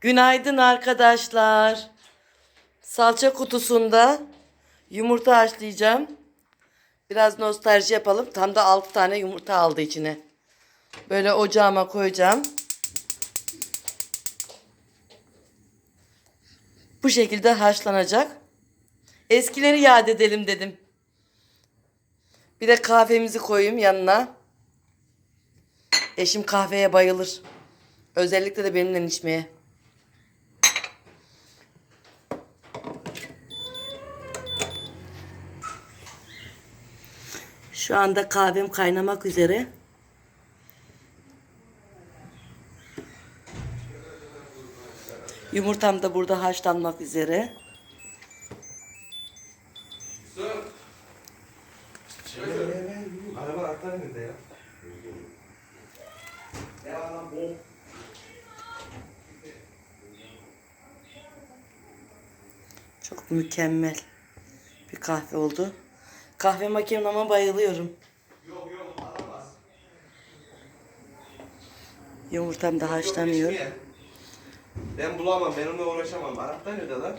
Günaydın arkadaşlar. Salça kutusunda yumurta haşlayacağım. Biraz nostalji yapalım. Tam da 6 tane yumurta aldı içine. Böyle ocağıma koyacağım. Bu şekilde haşlanacak. Eskileri yad edelim dedim. Bir de kahvemizi koyayım yanına. Eşim kahveye bayılır. Özellikle de benimle içmeye. Şu anda kahvem kaynamak üzere. Yumurtam da burada haşlanmak üzere. Çok mükemmel bir kahve oldu. Kahve makinama bayılıyorum. Yok yok alamaz. Yumurtam da haşlanıyor. Ben bulamam, ben onunla uğraşamam. Arap'ta nerede lan?